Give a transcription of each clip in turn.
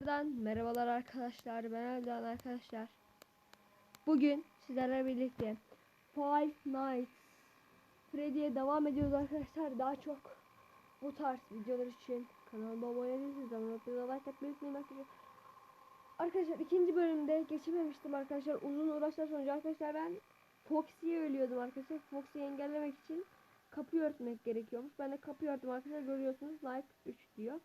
Buradan merhabalar arkadaşlar. Ben Erdoğan arkadaşlar. Bugün sizlerle birlikte Five Nights Freddy'ye devam ediyoruz arkadaşlar. Daha çok bu tarz videolar için kanalıma abone değilseniz abone olmayı like atmayı unutmayın arkadaşlar. Arkadaşlar ikinci bölümde geçememiştim arkadaşlar. Uzun uğraşlar sonucu arkadaşlar ben Foxy'ye ölüyordum arkadaşlar. Foxy'yi engellemek için kapıyı örtmek gerekiyormuş. Ben de kapıyı örttüm arkadaşlar. Görüyorsunuz like 3 diyor.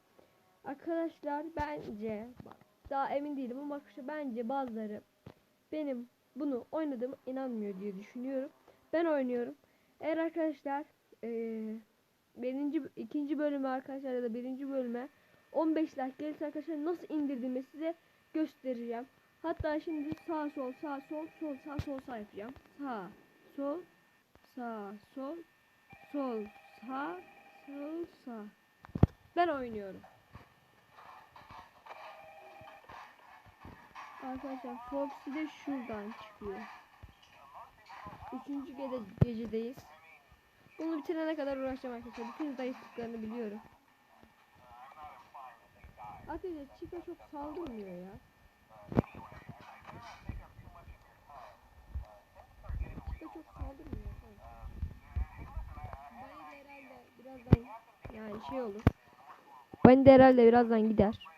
Arkadaşlar bence bak, daha emin değilim ama arkadaşlar bence bazıları benim bunu oynadığıma inanmıyor diye düşünüyorum. Ben oynuyorum. Eğer arkadaşlar eee birinci ikinci bölümü arkadaşlar ya da birinci bölüme 15 like gelirse arkadaşlar nasıl indirdiğimi size göstereceğim. Hatta şimdi sağ sol sağ sol sol sağ sol sağ yapacağım. Sağ sol sağ sol sol sağ sol sağ. Ben oynuyorum. Arkadaşlar Foxy de şuradan çıkıyor. Üçüncü gece gecedeyiz. Bunu bitirene kadar uğraşacağım arkadaşlar. Bütün zayıflıklarını biliyorum. Arkadaşlar Chica çok saldırmıyor ya. Chica çok saldırmıyor. Bunny de herhalde birazdan yani şey olur. Bunny de herhalde birazdan gider.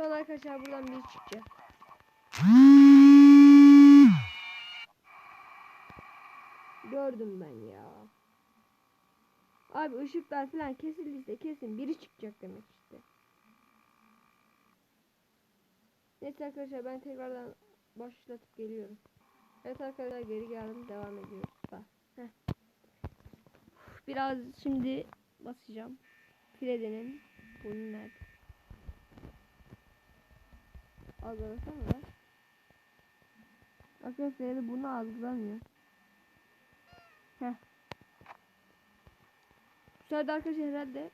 Şu an arkadaşlar buradan biri çıkacak. Gördüm ben ya. Abi ışıklar falan kesildiyse kesin biri çıkacak demek işte. Neyse arkadaşlar ben tekrardan başlatıp geliyorum. Evet arkadaşlar geri geldim devam ediyoruz. Bak. Biraz şimdi basacağım. Freddy'nin bunu nerede? Algılasana. Arkadaşlar Freddy bunu algılamıyor. Heh. Bu sırada arkadaşlar herhalde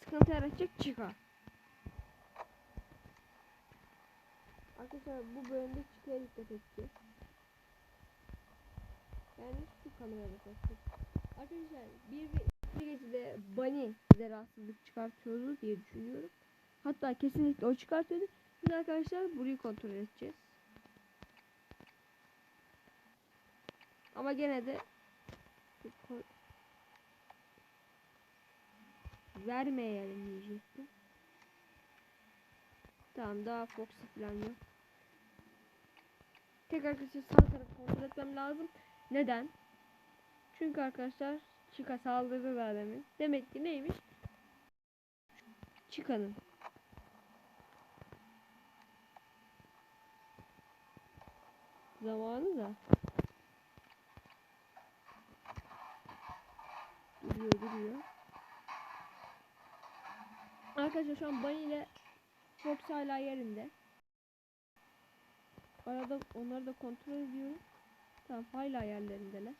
sıkıntı yaratacak çıkar. Arkadaşlar bu bölümde çıkıya dikkat edeceğiz. Yani şu kameraya bakacağız. Arkadaşlar bir iki gecede Bunny bize rahatsızlık çıkartıyordu diye düşünüyorum. Hatta kesinlikle o çıkartıyordu. Şimdi arkadaşlar burayı kontrol edeceğiz. Ama gene de vermeyelim diyecektim. Tamam daha Foxy falan yok. Tek arkadaşlar sağ tarafı kontrol etmem lazım. Neden? Çünkü arkadaşlar Chica saldırdı daha demin. Demek ki neymiş? Chica'nın. Zamanı da. Duruyor duruyor. Arkadaşlar şu an Bunny ile Fox hala yerinde. Arada onları da kontrol ediyorum. Tamam hala yerlerindeler.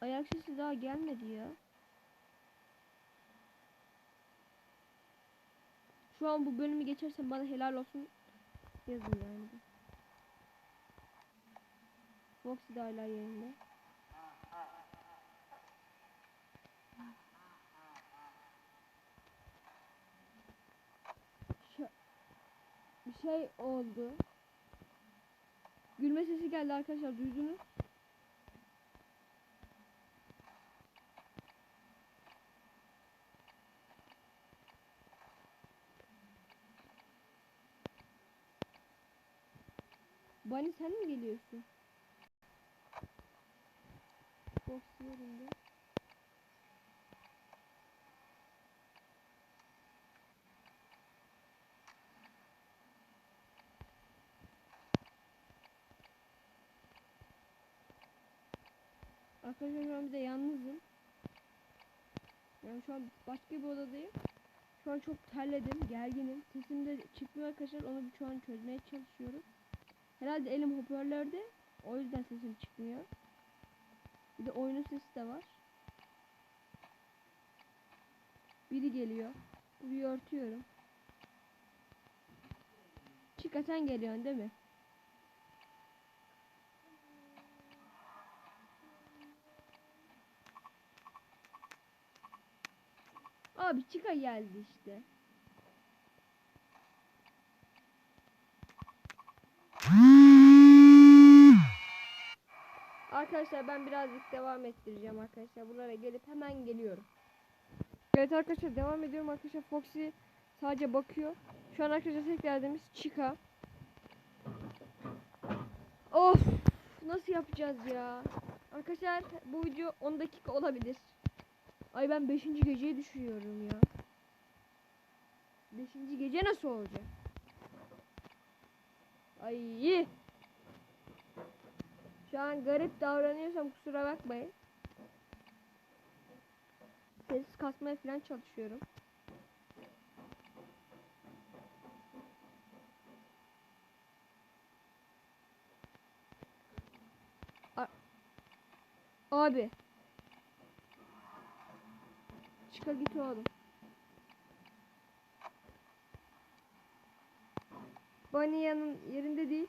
Ayak sesi daha gelmedi ya. Şu an bu bölümü geçersem bana helal olsun yazın yani. Foxy de hala. Şu- bir şey oldu. Gülme sesi geldi arkadaşlar duydunuz. Bunny sen mi geliyorsun? Box yerinde. Arkadaşlar şu an bir de yalnızım. Yani şu an başka bir odadayım. Şu an çok terledim, gerginim. Sesim de çıkmıyor arkadaşlar. Onu şu an çözmeye çalışıyorum. Herhalde elim hoparlörde. O yüzden sesim çıkmıyor. Bir de oyunun sesi de var. Biri geliyor. Burayı örtüyorum. Çıka sen geliyorsun değil mi? Abi çıka geldi işte. Arkadaşlar ben birazcık devam ettireceğim arkadaşlar. Buralara gelip hemen geliyorum. Evet arkadaşlar devam ediyorum arkadaşlar. Foxy sadece bakıyor. Şu an arkadaşlar tek derdimiz Chica. Of nasıl yapacağız ya? Arkadaşlar bu video 10 dakika olabilir. Ay ben 5. geceyi düşünüyorum ya. 5. gece nasıl olacak? Ay. Şu an garip davranıyorsam kusura bakmayın. Ses kasmaya falan çalışıyorum. A- Abi. Çıka git oğlum. Banya'nın yerinde değil.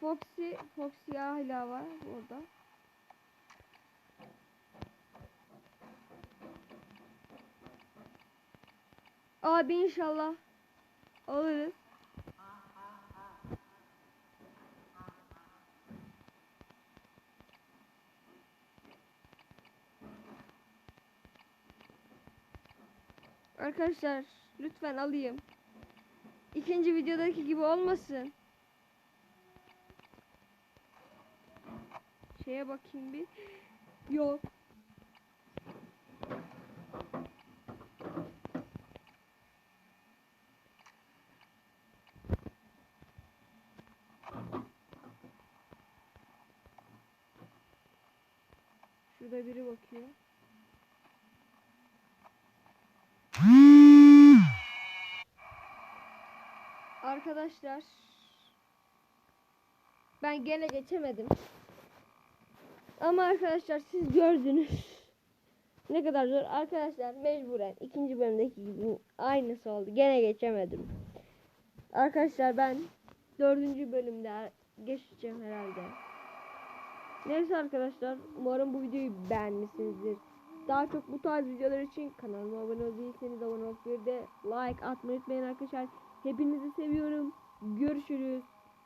Foxy, Foxy hala var orada. Abi inşallah alırız. Arkadaşlar lütfen alayım. İkinci videodaki gibi olmasın. Şeye bakayım bir. Yok. Şurada biri bakıyor. Arkadaşlar ben gene geçemedim. Ama arkadaşlar siz gördünüz. ne kadar zor. Arkadaşlar mecburen ikinci bölümdeki gibi aynısı oldu. Gene geçemedim. Arkadaşlar ben dördüncü bölümde geçeceğim herhalde. Neyse arkadaşlar umarım bu videoyu beğenmişsinizdir. Daha çok bu tarz videolar için kanalıma abone değilseniz abone olup bir de like atmayı unutmayın arkadaşlar. Hepinizi seviyorum. Görüşürüz.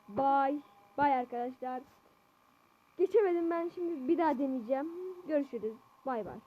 Bye. Bye arkadaşlar. Geçemedim ben şimdi bir daha deneyeceğim. Görüşürüz. Bay bay.